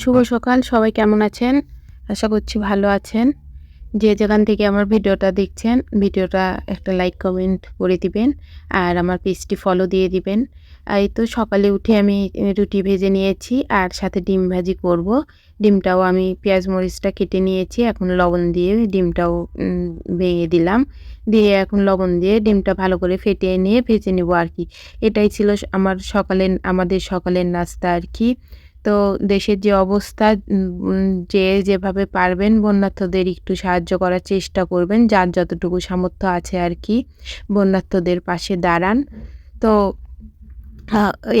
শুভ সকাল, সবাই কেমন আছেন? আশা করছি ভালো আছেন। যে যেখান থেকে আমার ভিডিওটা দেখছেন, ভিডিওটা একটা লাইক কমেন্ট করে দিবেন আর আমার পেজটি ফলো দিয়ে দিবেন। এই তো সকালে উঠে আমি রুটি ভেজে নিয়েছি আর সাথে ডিম ভাজি করব। ডিমটাও আমি পেঁয়াজ মরিচটা কেটে নিয়েছি, এখন লবণ দিয়ে ডিমটাও ভেঙে দিলাম। দিয়ে এখন লবণ দিয়ে ডিমটা ভালো করে ফেটিয়ে নিয়ে ভেজে নেব আর কি। এটাই ছিল আমার সকালের, আমাদের সকালের নাস্তা আর কি। তো দেশের যে অবস্থা যে যেভাবে পারবেন বন্যার্থদের একটু সাহায্য করার চেষ্টা করবেন, যার যতটুকু সামর্থ্য আছে আর কি, বন্যার্থদের পাশে দাঁড়ান। তো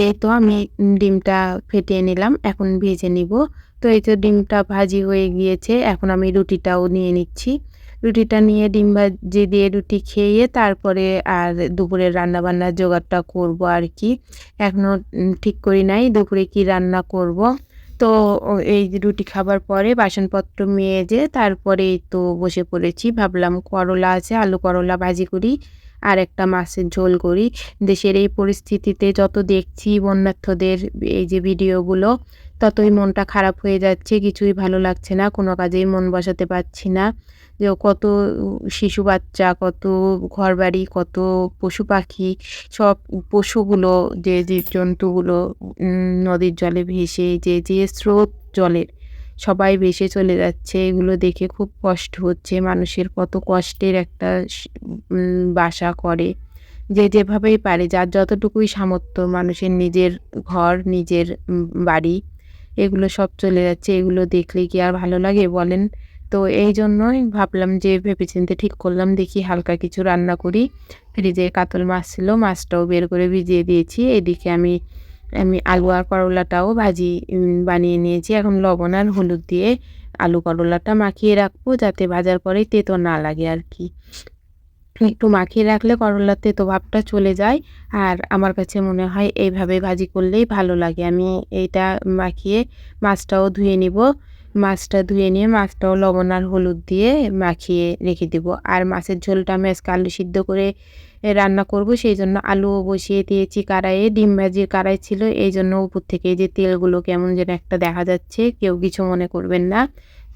এই তো আমি ডিমটা ফেটিয়ে নিলাম, এখন ভেজে নিব। তো এই তো ডিমটা ভাজি হয়ে গিয়েছে, এখন আমি রুটিটাও নিয়ে নিচ্ছি। রুটিটা নিয়ে ডিম ভাজি দিয়ে রুটি খেয়ে তারপরে আর দুপুরের রান্না বান্নার জোগাড়টা করব আর কি। এখনও ঠিক করি নাই দুপুরে কি রান্না করব। তো এই রুটি খাবার পরে বাসনপত্র মেজে তারপরে তো বসে পড়েছি। ভাবলাম করলা আছে, আলু করলা ভাজি করি, আর একটা মাছের ঝোল করি। দেশের এই পরিস্থিতিতে যত দেখছি বন্যার্থদের এই যে ভিডিওগুলো ততই মনটা খারাপ হয়ে যাচ্ছে, কিছুই ভালো লাগছে না, কোনো কাজেই মন বসাতে পারছি না। যে কত শিশু বাচ্চা, কত ঘরবাড়ি, কত পশু পাখি, সব পশুগুলো, যে জীবজন্তুগুলো নদীর জলে ভেসে, যে যে স্রোত জলের সবাই ভেসে চলে যাচ্ছে, এগুলো দেখে খুব কষ্ট হচ্ছে। মানুষের কত কষ্টের একটা বাসা করে। যে যেভাবেই পারে, যার যতটুকুই সামর্থ্য, মানুষের নিজের ঘর, নিজের বাড়ি এগুলো সব চলে যাচ্ছে, এগুলো দেখলে কি আর ভালো লাগে বলেন? তো এই জন্যই ভাবলাম যে ভেবেচিন্তে ঠিক করলাম, দেখি হালকা কিছু রান্না করি। ফ্রিজে কাতল মাছ ছিল, মাছটাও বের করে ভিজিয়ে দিয়েছি। এদিকে আমি আমি আলু আর করলাটাও ভাজি বানিয়ে নিয়েছি। এখন লবণ আর হলুদ দিয়ে আলু করলাটা মাখিয়ে রাখব যাতে ভাজার পরে তেতো না লাগে আর কি। একটু মাখিয়ে রাখলে করলার তেতো ভাবটা চলে যায়। আর আমার কাছে মনে হয় এইভাবে ভাজি করলেই ভালো লাগে। আমি এইটা মাখিয়ে মাছটাও ধুয়ে নিব। মাছটা ধুয়ে নিয়ে মাছটাও লবণ আর হলুদ দিয়ে মাখিয়ে রেখে দিব। আর মাছের ঝোলটা আমি আজকে আলু সিদ্ধ করে রান্না করব, সেই জন্য আলু বসিয়ে দিয়েছি কড়াইয়ে। ডিম ভাজির কড়াই ছিল, এই জন্য উপর থেকে যে তেলগুলো কেমন যেন একটা দেখা যাচ্ছে, কেউ কিছু মনে করবেন না।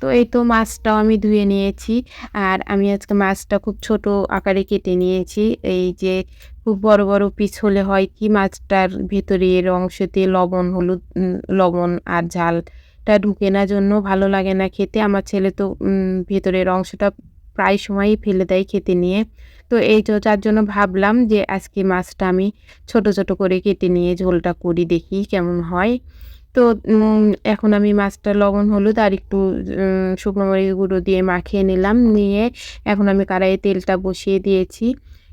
তো এই তো মাছটাও আমি ধুয়ে নিয়েছি। আর আমি আজকে মাছটা খুব ছোট আকারে কেটে নিয়েছি। এই যে খুব বড় বড় পিস হলে হয় কি, মাছটার ভেতরের অংশতে লবণ, হলুদ লবণ আর ঝালটা ঢুকে না জন্য ভালো লাগে না খেতে। আমার ছেলে তো ভেতরের অংশটা প্রায় সময়ই ফেলে দেয় খেতে নিয়ে। তো এই যার জন্য ভাবলাম যে আজকে মাছটা আমি ছোট ছোট করে কেটে নিয়ে ঝোলটা করি দেখি কেমন হয়। তো এখন আমি মাছটা লবণ, হলুদ আর একটু শুকনো মরিচ গুঁড়ো দিয়ে মাখিয়ে নিলাম। নিয়ে এখন আমি কড়াইয়ে তেলটা বসিয়ে দিয়েছি।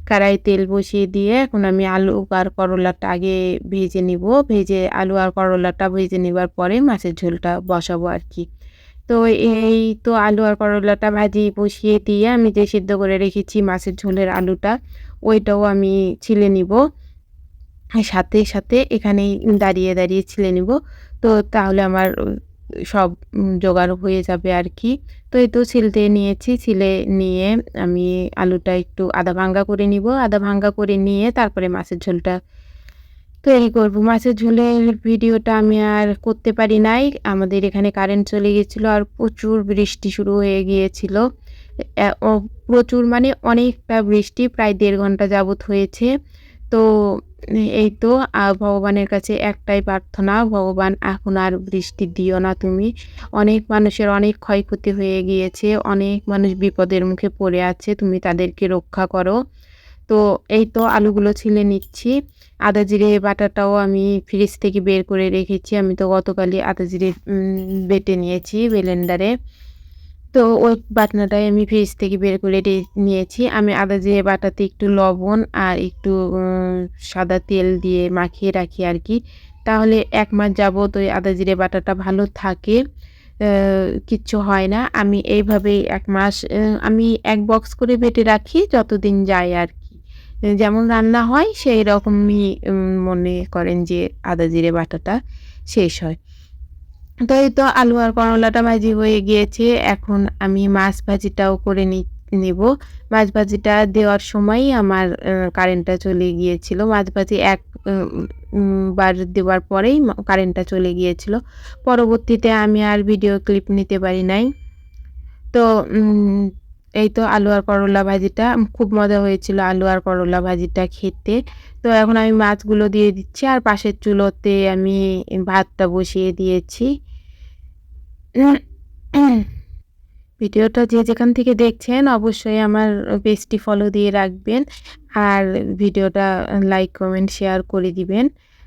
কড়াইয়ে তেল বসিয়ে দিয়ে এখন আমি আলু আর করলাটা আগে ভেজে নিব। ভেজে আলু আর করলাটা ভেজে নেবার পরে মাছের ঝোলটা বসাবো আর কি। তো এই তো আলু আর করলাটা ভাজি বসিয়ে দিয়ে আমি যে সিদ্ধ করে রেখেছি মাছের ঝোলের আলুটা, ওইটাও আমি ছিলে নিব। সাথে সাথে এখানেই দাঁড়িয়ে দাঁড়িয়ে ছিলে নিব। তো তাহলে আমার সব জোগাড় হয়ে যাবে আর কি। তো এই তো ছিলতে নিয়েছি। ছিলে নিয়ে আমি আলুটা একটু আধা ভাঙ্গা করে নিব। আধা ভাঙ্গা করে নিয়ে তারপরে মাছের ঝোলটা। তৈরি করব। মাছের ঝোলের ভিডিওটা আমি আর করতে পারি নাই। আমাদের এখানে কারেন্ট চলে গিয়েছিল আর প্রচুর বৃষ্টি শুরু হয়ে গিয়েছিল। প্রচুর মানে অনেকটা বৃষ্টি, প্রায় দেড় ঘণ্টা যাবত হয়েছে। তো এই তো ভগবানের কাছে একটাই প্রার্থনা, ভগবান এখন আর বৃষ্টি দিও না তুমি। অনেক মানুষের অনেক ক্ষয়ক্ষতি হয়ে গিয়েছে, অনেক মানুষ বিপদের মুখে পড়ে আছে, তুমি তাদেরকে রক্ষা করো। তো, এই তো আলুগুলো ছিলে নিচ্ছি, আদা জিরে বাটাটাও আমি ফ্রিজ থেকে বের করে রেখেছি, আমি তো গতকালই আদা জিরে বেটে নিয়েছি ব্লেন্ডারে তো ওই বাটনাটাই আমি ফ্রিজ থেকে বের করে নিয়েছি। আমি আদা জিরে বাটাতে একটু লবণ আর একটু সাদা তেল দিয়ে মাখিয়ে রাখি আর কি। তাহলে এক মাস যাবত ওই আদা জিরে বাটাটা ভালো থাকে। কিচ্ছু হয় না। আমি এইভাবেই এক মাস আমি এক বক্স করে বেটে রাখি যতদিন যায় আর কি। যেমন রান্না হয় সেই রকমই মনে করেন যে আদা জিরে বাটাটা শেষ হয়। তো এই তো আলু আর করলাটা ভাজি হয়ে গিয়েছে। এখন আমি মাছ ভাজিটাও করে নি, নেব। মাছ ভাজিটা দেওয়ার সময়ই আমার কারেন্টটা চলে গিয়েছিল। মাছ ভাজি এক বার দেওয়ার পরেই কারেন্টটা চলে গিয়েছিল। পরবর্তীতে আমি আর ভিডিও ক্লিপ নিতে পারি নাই। তো এই তো আলু আর করলা ভাজিটা খুব মজা হয়েছিল আলু আর করলা ভাজিটা খেতে। তো এখন আমি মাছগুলো দিয়ে দিচ্ছি আর পাশের চুলোতে আমি ভাতটা বসিয়ে দিয়েছি। ভিডিওটা যে যেখান থেকে দেখছেন অবশ্যই আমার পেজটি ফলো দিয়ে রাখবেন আর ভিডিওটা লাইক কমেন্ট শেয়ার করে দিবেন।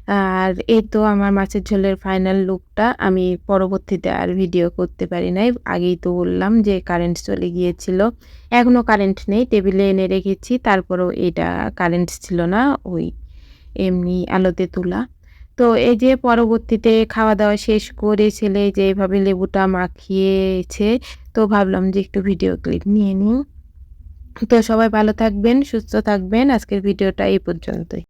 আর এই তো আমার মাছের ঝোলের ফাইনাল লুকটা আমি পরবর্তীতে আর ভিডিও করতে পারি নাই। আগেই তো বললাম যে কারেন্ট চলে গিয়েছিল। এখনও কারেন্ট নেই। টেবিলে এনে রেখেছি। তারপরেও এটা কারেন্ট ছিল না। ওই এমনি আলোতে তোলা। তো এই যে পরবর্তীতে খাওয়া দাওয়া শেষ করে ছেলে যে এভাবে লেবুটা মাখিয়েছে, তো ভাবলাম যে একটু ভিডিও ক্লিপ নিয়ে নিই। তো সবাই ভালো থাকবেন, সুস্থ থাকবেন। আজকের ভিডিওটা এই পর্যন্তই।